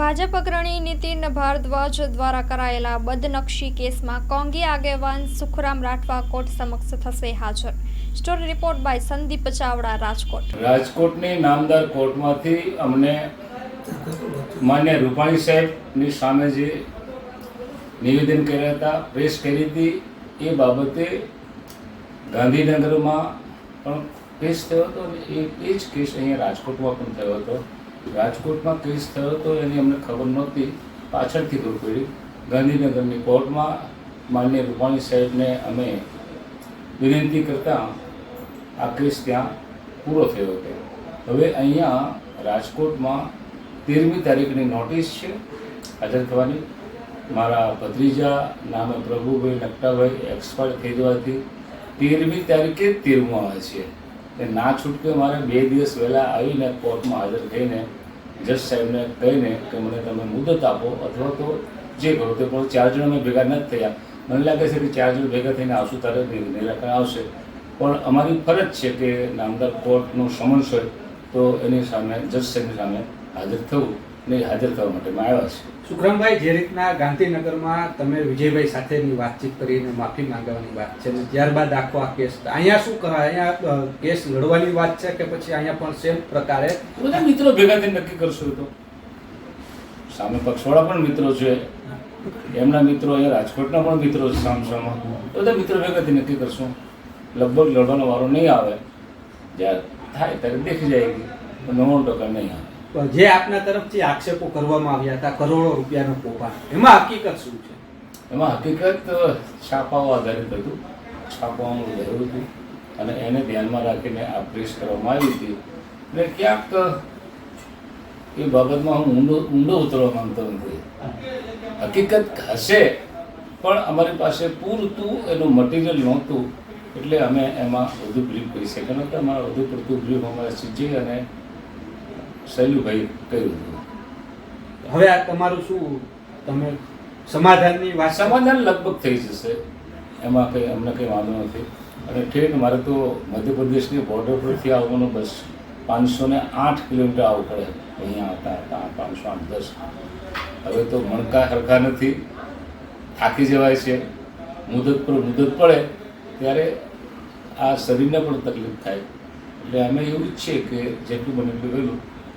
ભાજપ અગ્રણી નીતિન ભારદ્વાજ દ્વારા કરાયેલા બદનક્ષી કેસમાં કોંગી આગેવાન સુખરામ રાઠવા કોર્ટ સમક્ષ થશે હાજર. Story report by Sandeep Chavda, Rajkot. રાજકોટની નામદાર કોર્ટમાંથી અમને માન્ય રૂપાણી સાહેબની સામે જે નિવેદન કર્યા હતા પ્રેસ કરી હતી, એ બાબતે ગાંધીનગરમાં પણ કેસ થયો હતો એ જ કેસ અહીંયા રાજકોટમાં પણ થયો હતો. રાજકોટમાં કેસ થયો હતો એની અમને ખબર નહોતી. પાછળથી ખબર પડી. ગાંધીનગરની કોર્ટમાં માન્ય રૂપાણી સાહેબને અમે વિનંતી કરતાં આ કેસ ત્યાં પૂરો થયો હતો. હવે અહીંયા રાજકોટમાં તેરમી તારીખની નોટિસ છે. હાજર થવાની. મારા ભત્રીજા નામે પ્રભુભાઈ નકટાભાઈ એક્સપાયર થઈ જવાથી તેરમી તારીખે તેરમું આવે છે. તે ના છૂટકે મારે બે દિવસ વહેલા આવીને કોર્ટમાં હાજર થઈને જજ સાહેબને કહીને કે મને તમે મુદત આપો અથવા તો જે કરો તે પણ ચાર જણ અમે ભેગા નથી થયા. મને લાગે છે કે ચાર જણ ભેગા થઈને આવશું તારે નિરાકરણ આવશે. પણ અમારી ફરજ છે કે નામદાર કોર્ટનો સમન્સ હોય તો એની સામે, જજ સાહેબની સામે હાજર થવું. ને હાજર થવા માટે અમે આવ્યા છે. સુખરામભાઈ જે રીતના ગાંધીનગરમાં તમે વિજયભાઈ સાથેની વાતચીત કરીને માફી માંગવાની વાત છે ને ત્યારબાદ આખો આ કેસ અહીંયા શું કરાય? અહીંયા કેસ લડવાની વાત છે કે પછી અહીંયા પણ સેમ પ્રકારે? બધા મિત્રો ભેગા થઈને નક્કી કરશું તો. સામે પક્ષવાળા પણ મિત્રો છે. એમના મિત્રો અહીંયા રાજકોટના પણ મિત્રો છે સામસામાં બધા મિત્રો ભેગા થઈને નક્કી કરશું. લગભગ લડવાનો વારો નહીં આવે. જ્યારે થાય ત્યારે દેખી જાય. નવ્વાણું ટકા નહીં આવે. જે આપના તરફથી આક્ષેપો કરવામાં આવ્યા હતા, કરોડો રૂપિયાનો કોપા એમાં હકીકત શું છે? એમાં હકીકત છાપાઓ આધારિત હતું છાપાઓનું જરૂર હતું અને એને ધ્યાનમાં રાખીને આ પ્રેસ કરવામાં આવી હતી. એટલે ક્યાંક એ બાબતમાં હું ઊંડો ઊંડો ઉતરવા માંગતો નથી. હકીકત હશે, પણ અમારી પાસે પૂરતું એનું મટીરિયલ નહોતું, એટલે અમે એમાં વધુ બ્રીફ કરી શક્યા નહોતા. અમારા વધુ પડતું બ્રીફ અમારે સીજી અને શૈલુભાઈ કર્યું હતું હવે આ તમારું શું તમે સમાધાનની વાત સમાધાન લગભગ થઈ જશે. એમાં કંઈ અમને કંઈ વાંધો નથી. અને ઠેઠ મારે તો મધ્યપ્રદેશની બોર્ડર પરથી આવવાનું બસ પાંચસો ને આઠ કિલોમીટર આવવું પડે. અહીંયા હતા હતા પાંચસો આઠ દસ. હવે તો મણકા સરખા નથી. થાકી જવાય છે. મુદત પર મુદત પડે ત્યારે આ શરીરને પણ તકલીફ થાય. એટલે અમે એવું જ છે કે જેટલું બને એટલું વહેલું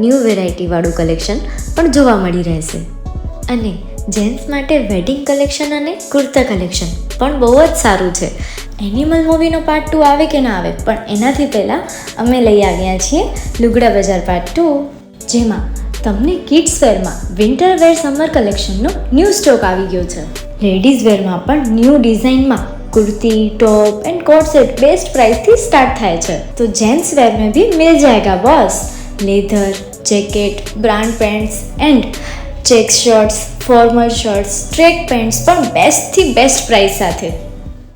ન્યૂ વેરાયટીવાળું કલેક્શન પણ જોવા મળી રહેશે. અને જેન્ટ્સ માટે વેડિંગ કલેક્શન અને કુર્તા કલેક્શન પણ બહુ જ સારું છે. એનિમલ મૂવીનો પાર્ટ ટુ આવે કે ના આવે, પણ એનાથી પહેલાં અમે લઈ આવ્યા છીએ લુગડા બજાર પાર્ટ ટુ જેમાં તમને કિડ્સ વેરમાં વિન્ટર વેર સમર કલેક્શનનો ન્યૂ સ્ટોક આવી ગયો છે. લેડીઝ વેરમાં પણ ન્યૂ ડિઝાઇનમાં kurti top and coat set best પ્રાઇસથી start થાય છે. તો જેન્ટ્સ વેરમાં બી મિલ જાયગા, boss. Leather jacket, brand pants and check shirts, formal shirts, track pants પણ બેસ્ટથી બેસ્ટ પ્રાઇસ સાથે.